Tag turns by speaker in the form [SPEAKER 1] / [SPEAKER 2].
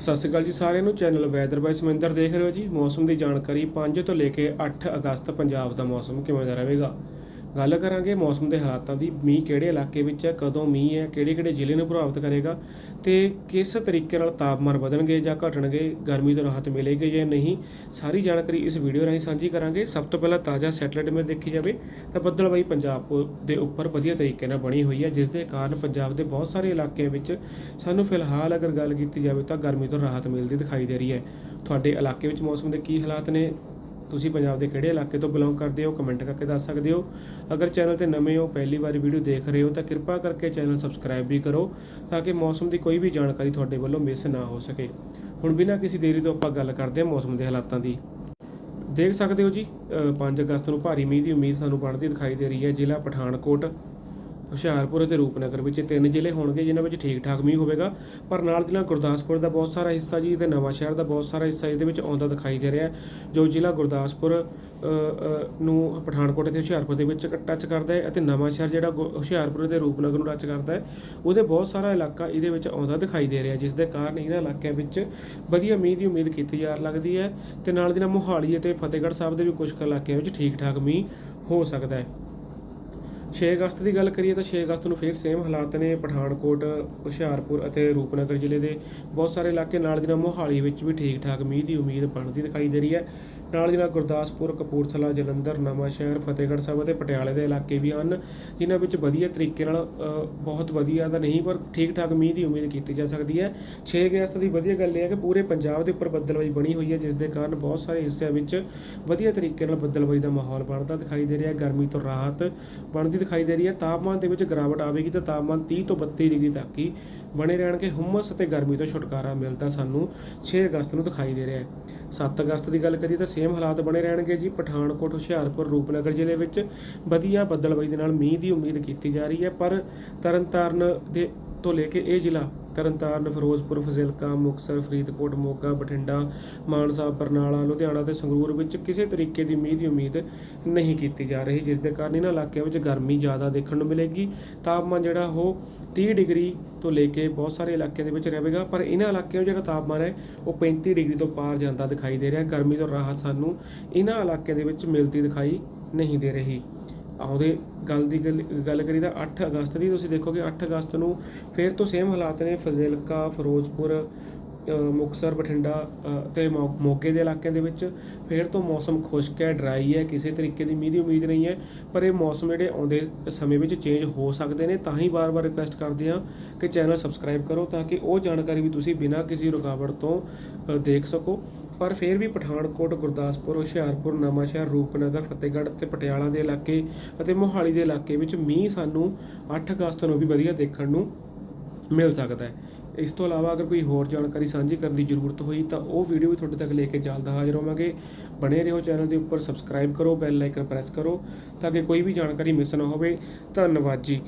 [SPEAKER 1] ਸਤਿ ਸ਼੍ਰੀ ਅਕਾਲ ਜੀ ਸਾਰਿਆਂ ਨੂੰ। ਚੈਨਲ ਵੈਦਰ ਬਾਈ ਸਮਿੰਦਰ ਦੇਖ ਰਹੇ ਹੋ ਜੀ। ਮੌਸਮ ਦੀ ਜਾਣਕਾਰੀ 5 ਤੋਂ ਲੈ ਕੇ 8 ਅਗਸਤ ਪੰਜਾਬ ਦਾ ਮੌਸਮ ਕਿਵੇਂ ਦਾ ਰਹੇਗਾ? ਗੱਲ ਕਰਾਂਗੇ ਮੌਸਮ ਦੇ ਹਾਲਾਤਾਂ ਦੀ, ਮੀਂਹ ਕਿਹੜੇ ਇਲਾਕੇ ਵਿੱਚ ਹੈ, ਕਦੋਂ ਮੀਂਹ ਹੈ, ਕਿਹੜੇ ਕਿਹੜੇ ਜ਼ਿਲ੍ਹੇ ਨੂੰ ਪ੍ਰਭਾਵਿਤ ਕਰੇਗਾ ਤੇ ਕਿਸ ਤਰੀਕੇ ਨਾਲ ਤਾਪਮਾਨ ਵਧਣਗੇ ਜਾਂ ਘਟਣਗੇ, ਗਰਮੀ ਤੋਂ ਰਾਹਤ ਮਿਲੇਗੀ ਜਾਂ ਨਹੀਂ, ਸਾਰੀ ਜਾਣਕਾਰੀ ਇਸ ਵੀਡੀਓ ਰਾਹੀਂ ਸਾਂਝੀ ਕਰਾਂਗੇ। ਸਭ ਤੋਂ ਪਹਿਲਾਂ ਤਾਜ਼ਾ ਸੈਟਲਾਈਟ ਇਮੇਜ ਦੇਖੀ ਜਾਵੇ ਤਾਂ ਬੱਦਲਬਾਈ ਪੰਜਾਬ ਦੇ ਉੱਪਰ ਵਧੀਆ ਤਰੀਕੇ ਨਾਲ ਬਣੀ ਹੋਈ ਹੈ, ਜਿਸ ਦੇ ਕਾਰਨ ਪੰਜਾਬ ਦੇ ਬਹੁਤ ਸਾਰੇ ਇਲਾਕਿਆਂ ਵਿੱਚ ਸਾਨੂੰ ਫਿਲਹਾਲ ਅਗਰ ਗੱਲ ਕੀਤੀ ਜਾਵੇ ਤਾਂ ਗਰਮੀ ਤੋਂ ਰਾਹਤ ਮਿਲਦੀ ਦਿਖਾਈ ਦੇ ਰਹੀ ਹੈ। ਤੁਹਾਡੇ ਇਲਾਕੇ ਵਿੱਚ ਮੌਸਮ ਦੇ ਕੀ ਹਾਲਾਤ ਨੇ? ਤੁਸੀਂ ਪੰਜਾਬ ਦੇ ਕਿਹੜੇ ਇਲਾਕੇ ਤੋਂ ਬਿਲੋਂਗ ਕਰਦੇ ਹੋ ਕਮੈਂਟ ਕਰਕੇ ਦੱਸ ਸਕਦੇ ਹੋ। ਅਗਰ ਚੈਨਲ ਤੇ ਨਵੇਂ ਹੋ ਪਹਿਲੀ ਵਾਰੀ ਵੀਡੀਓ ਦੇਖ ਰਹੇ ਹੋ ਤਾਂ ਕਿਰਪਾ ਕਰਕੇ ਚੈਨਲ ਸਬਸਕ੍ਰਾਈਬ ਵੀ ਕਰੋ ਤਾਂ ਕਿ ਮੌਸਮ ਦੀ ਕੋਈ ਵੀ ਜਾਣਕਾਰੀ ਤੁਹਾਡੇ ਵੱਲੋਂ ਮਿਸ ਨਾ ਹੋ ਸਕੇ। ਹੁਣ ਬਿਨਾਂ ਕਿਸੇ ਦੇਰੀ ਤੋਂ ਆਪਾਂ ਗੱਲ ਕਰਦੇ ਹਾਂ ਮੌਸਮ ਦੇ ਹਾਲਾਤਾਂ ਦੀ। ਦੇਖ ਸਕਦੇ ਹੋ ਜੀ ਅ, 5 ਅਗਸਤ ਨੂੰ ਭਾਰੀ ਮੀਂਹ ਦੀ ਉਮੀਦ ਸਾਨੂੰ ਬਣਦੀ ਦਿਖਾਈ ਦੇ ਰਹੀ ਹੈ ਜ਼ਿਲ੍ਹਾ ਪਠਾਨਕੋਟ। ਹੁਸ਼ਿਆਰਪੁਰ ਅਤੇ ਰੂਪਨਗਰ ਵਿੱਚ ਇਹ ਤਿੰਨ ਜ਼ਿਲ੍ਹੇ ਹੋਣਗੇ ਜਿਨ੍ਹਾਂ ਵਿੱਚ ਠੀਕ ਠਾਕ ਮੀਂਹ ਹੋਵੇਗਾ। ਪਰ ਨਾਲ ਦੀ ਨਾਲ ਗੁਰਦਾਸਪੁਰ ਦਾ ਬਹੁਤ ਸਾਰਾ ਹਿੱਸਾ ਜੀ ਤੇ ਨਵਾਂ ਸ਼ਹਿਰ ਦਾ ਬਹੁਤ ਸਾਰਾ ਹਿੱਸਾ ਇਹਦੇ ਵਿੱਚ ਆਉਂਦਾ ਦਿਖਾਈ ਦੇ ਰਿਹਾ ਜੋ ਜ਼ਿਲ੍ਹਾ ਗੁਰਦਾਸਪੁਰ ਨੂੰ ਪਠਾਨਕੋਟ ਅਤੇ ਹੁਸ਼ਿਆਰਪੁਰ ਦੇ ਵਿੱਚ ਟੱਚ ਕਰਦਾ ਹੈ ਅਤੇ ਨਵਾਂ ਸ਼ਹਿਰ ਜਿਹੜਾ ਗੁ- ਹੁਸ਼ਿਆਰਪੁਰ ਅਤੇ ਰੂਪਨਗਰ ਨੂੰ ਟੱਚ ਕਰਦਾ ਹੈ, ਉਹਦੇ ਬਹੁਤ ਸਾਰਾ ਇਲਾਕਾ ਇਹਦੇ ਵਿੱਚ ਆਉਂਦਾ ਦਿਖਾਈ ਦੇ ਰਿਹਾ ਜਿਸ ਦੇ ਕਾਰਨ ਇਹਨਾਂ ਇਲਾਕਿਆਂ ਵਿੱਚ ਵਧੀਆ ਮੀਂਹ ਦੀ ਉਮੀਦ ਕੀਤੀ ਜਾ ਲੱਗਦੀ ਹੈ ਤੇ ਨਾਲ ਦੀ ਨਾਲ ਮੋਹਾਲੀ ਅਤੇ ਫਤਿਹਗੜ੍ਹ ਸਾਹਿਬ ਦੇ ਵੀ ਕੁਝ ਕੁ ਇਲਾਕਿਆਂ ਵਿੱਚ ਠੀਕ ਠਾਕ ਮੀਂਹ ਹੋ ਸਕਦਾ ਹੈ। 6 ਅਗਸਤ ਦੀ ਗੱਲ ਕਰੀਏ ਤਾਂ 6 ਅਗਸਤ ਨੂੰ ਫਿਰ ਸੇਮ ਹਾਲਾਤ ਨੇ ਪਠਾਨਕੋਟ, ਹੁਸ਼ਿਆਰਪੁਰ ਅਤੇ ਰੂਪਨਗਰ ਜ਼ਿਲ੍ਹੇ ਦੇ। ਬਹੁਤ ਸਾਰੇ ਇਲਾਕੇ ਨਾਲ ਦੀ ਨਾਲ ਮੋਹਾਲੀ ਵਿੱਚ ਵੀ ਠੀਕ ਠਾਕ ਮੀਂਹ ਦੀ ਉਮੀਦ ਬਣਦੀ ਦਿਖਾਈ ਦੇ ਰਹੀ ਹੈ। ਨਾਲ ਦੀ ਨਾਲ ਗੁਰਦਾਸਪੁਰ, ਕਪੂਰਥਲਾ, ਜਲੰਧਰ, ਨਵਾਂਸ਼ਹਿਰ, ਫਤਿਹਗੜ੍ਹ ਸਾਹਿਬ ਅਤੇ ਪਟਿਆਲੇ ਦੇ ਇਲਾਕੇ ਵੀ ਹਨ, ਜਿਨ੍ਹਾਂ ਵਿੱਚ ਵਧੀਆ ਤਰੀਕੇ ਨਾਲ ਬਹੁਤ ਵਧੀਆ ਤਾਂ ਨਹੀਂ, ਪਰ ਠੀਕ ਠਾਕ ਮੀਂਹ ਦੀ ਉਮੀਦ ਕੀਤੀ ਜਾ ਸਕਦੀ ਹੈ। 6 ਅਗਸਤ ਦੀ ਵਧੀਆ ਗੱਲ ਇਹ ਹੈ ਕਿ ਪੂਰੇ ਪੰਜਾਬ ਦੇ ਉੱਪਰ ਬੱਦਲਬਾਈ ਬਣੀ ਹੋਈ ਹੈ, ਜਿਸ ਦੇ ਕਾਰਨ ਬਹੁਤ ਸਾਰੇ ਹਿੱਸਿਆਂ ਵਿੱਚ ਵਧੀਆ ਤਰੀਕੇ ਨਾਲ ਬੱਦਲਬਾਈ ਦਾ ਮਾਹੌਲ ਬਣਦਾ ਦਿਖਾਈ ਦੇ ਰਿਹਾ ਹੈ। ਗਰਮੀ ਤੋਂ ਰਾਹਤ ਬਣਦੀ ਦਿਖਾਈ ਦੇ ਰਹੀ ਹੈ। ਤਾਪਮਾਨ ਦੇ ਵਿੱਚ ਗਿਰਾਵਟ ਆਵੇਗੀ ਤਾਂ ਤਾਪਮਾਨ 30 ਤੋਂ 32 ਡਿਗਰੀ ਤੱਕ ਹੀ ਬਣੇ ਰਹਿਣਗੇ। ਹੁਮਸ ਅਤੇ ਗਰਮੀ ਤੋਂ ਛੁਟਕਾਰਾ ਮਿਲਦਾ ਸਾਨੂੰ 6 ਅਗਸਤ ਨੂੰ ਦਿਖਾਈ ਦੇ ਰਿਹਾ ਹੈ। 7 ਅਗਸਤ ਦੀ ਗੱਲ ਕਰੀਏ ਤਾਂ ਸੇਮ ਹਾਲਾਤ ਬਣੇ ਰਹਿਣਗੇ ਜੀ। ਪਠਾਨਕੋਟ, ਹੁਸ਼ਿਆਰਪੁਰ, ਰੂਪਨਗਰ ਜ਼ਿਲ੍ਹੇ ਵਿੱਚ ਵਧੀਆ ਬੱਦਲਬਾਈ ਦੇ ਨਾਲ ਮੀਂਹ ਦੀ ਉਮੀਦ ਕੀਤੀ ਜਾ ਰਹੀ ਹੈ। ਪਰ ਤਰਨਤਾਰਨ ਦੇ ਤੋਂ ਲੈ ਕੇ ਇਹ ਜ਼ਿਲ੍ਹਾ ਤਰਨਤਾਰਨ, ਫਿਰੋਜ਼ਪੁਰ, ਫਜ਼ਿਲਕਾ, ਮੁਕਤਸਰ, ਫਰੀਦਕੋਟ, ਮੋਗਾ, ਬਠਿੰਡਾ, ਮਾਨਸਾ, ਬਰਨਾਲਾ, ਲੁਧਿਆਣਾ ਤੇ ਸੰਗਰੂਰ ਵਿੱਚ ਕਿਸੇ ਤਰੀਕੇ ਦੀ ਮੀਂਹ ਦੀ ਉਮੀਦ ਨਹੀਂ ਕੀਤੀ ਜਾ ਰਹੀ, ਜਿਸ ਦੇ ਕਾਰਨ ਇਹਨਾਂ ਇਲਾਕਿਆਂ ਵਿੱਚ ਗਰਮੀ ਜ਼ਿਆਦਾ ਦੇਖਣ ਨੂੰ ਮਿਲੇਗੀ। ਤਾਪਮਾਨ ਜਿਹੜਾ ਉਹ 30 ਡਿਗਰੀ ਤੋਂ ਲੈ ਕੇ ਬਹੁਤ ਸਾਰੇ ਇਲਾਕਿਆਂ ਦੇ ਵਿੱਚ ਰਹੇਗਾ, ਪਰ ਇਹਨਾਂ ਇਲਾਕਿਆਂ ਵਿੱਚ ਜਿਹੜਾ ਤਾਪਮਾਨ ਹੈ ਉਹ 35 ਡਿਗਰੀ ਤੋਂ ਪਾਰ ਜਾਂਦਾ ਦਿਖਾਈ ਦੇ ਰਿਹਾ। ਗਰਮੀ ਤੋਂ ਰਾਹਤ ਸਾਨੂੰ ਇਹਨਾਂ ਇਲਾਕਿਆਂ ਦੇ ਵਿੱਚ ਮਿਲਦੀ ਦਿਖਾਈ ਨਹੀਂ ਦੇ ਰਹੀ। ਆਉਂਦੇ ਗੱਲ ਦੀ ਗੱਲ ਗੱਲ ਕਰੀ ਤਾਂ 8 ਅਗਸਤ ਦੀ, ਤੁਸੀਂ ਦੇਖੋਗੇ 8 ਅਗਸਤ ਨੂੰ ਫਿਰ ਤੋਂ ਸੇਮ ਹਾਲਾਤ ਨੇ ਫਜ਼ਿਲਕਾ, ਫਿਰੋਜ਼ਪੁਰ ਅ, ਮੁਕਤਸਰ ਬਠਿੰਡਾ ਅ, ਤੇ ਮੋਗੇ ਦੇ ਇਲਾਕਿਆਂ ਦੇ ਵਿੱਚ ਫਿਰ ਤੋਂ ਮੌਸਮ ਖੁਸ਼ਕ ਹੈ ਡਰਾਈ ਹੈ ਕਿਸੇ ਤਰੀਕੇ ਦੀ ਮੀਂਹ ਦੀ ਉਮੀਦ ਨਹੀਂ ਹੈ ਪਰ ਇਹ ਮੌਸਮ ਜਿਹੜੇ ਆਉਂਦੇ ਸਮੇਂ ਵਿੱਚ ਚੇਂਜ ਹੋ ਸਕਦੇ ਨੇ ਤਾਂ ਹੀ ਵਾਰ-ਵਾਰ ਰਿਕੁਐਸਟ ਕਰਦੇ ਹਾਂ ਕਿ ਚੈਨਲ ਸਬਸਕ੍ਰਾਈਬ ਕਰੋ ਤਾਂ ਕਿ ਉਹ ਜਾਣਕਾਰੀ ਵੀ ਤੁਸੀਂ ਬਿਨਾਂ ਕਿਸੇ ਰੁਕਾਵਟ ਤੋਂ ਦੇਖ ਸਕੋ। ਪਰ ਫਿਰ ਵੀ ਪਠਾਨਕੋਟ ਗੁਰਦਾਸਪੁਰ ਹੁਸ਼ਿਆਰਪੁਰ ਨਵਾਂਸ਼ਹਿਰ ਰੂਪਨਗਰ ਫਤਿਹਗੜ੍ਹ ਤੇ ਪਟਿਆਲਾ ਦੇ ਇਲਾਕੇ ਅਤੇ ਮੋਹਾਲੀ ਦੇ ਇਲਾਕੇ ਵਿੱਚ ਮੀਂਹ ਸਾਨੂੰ 8 ਅਗਸਤ ਨੂੰ ਵੀ ਵਧੀਆ ਦੇਖਣ ਨੂੰ ਮਿਲ ਸਕਦਾ ਹੈ। ਇਸ ਤੋਂ ਇਲਾਵਾ ਅਗਰ ਕੋਈ ਹੋਰ ਜਾਣਕਾਰੀ ਸਾਂਝੀ ਕਰਨ ਦੀ ਜ਼ਰੂਰਤ ਹੋਈ ਤਾਂ ਉਹ ਵੀਡੀਓ ਵੀ ਤੁਹਾਡੇ ਤੱਕ ਲੈ ਕੇ ਜਲਦ ਹਾਜ਼ਰ ਹੋਵਾਂਗੇ। ਬਣੇ ਰਹੋ ਚੈਨਲ ਦੇ ਉੱਪਰ, ਸਬਸਕ੍ਰਾਈਬ ਕਰੋ, ਬੈਲ ਆਈਕਨ ਪ੍ਰੈਸ ਕਰੋ ਤਾਂ ਕਿ ਕੋਈ ਵੀ ਜਾਣਕਾਰੀ ਮਿਸ ਨਾ ਹੋਵੇ। ਧੰਨਵਾਦ ਜੀ।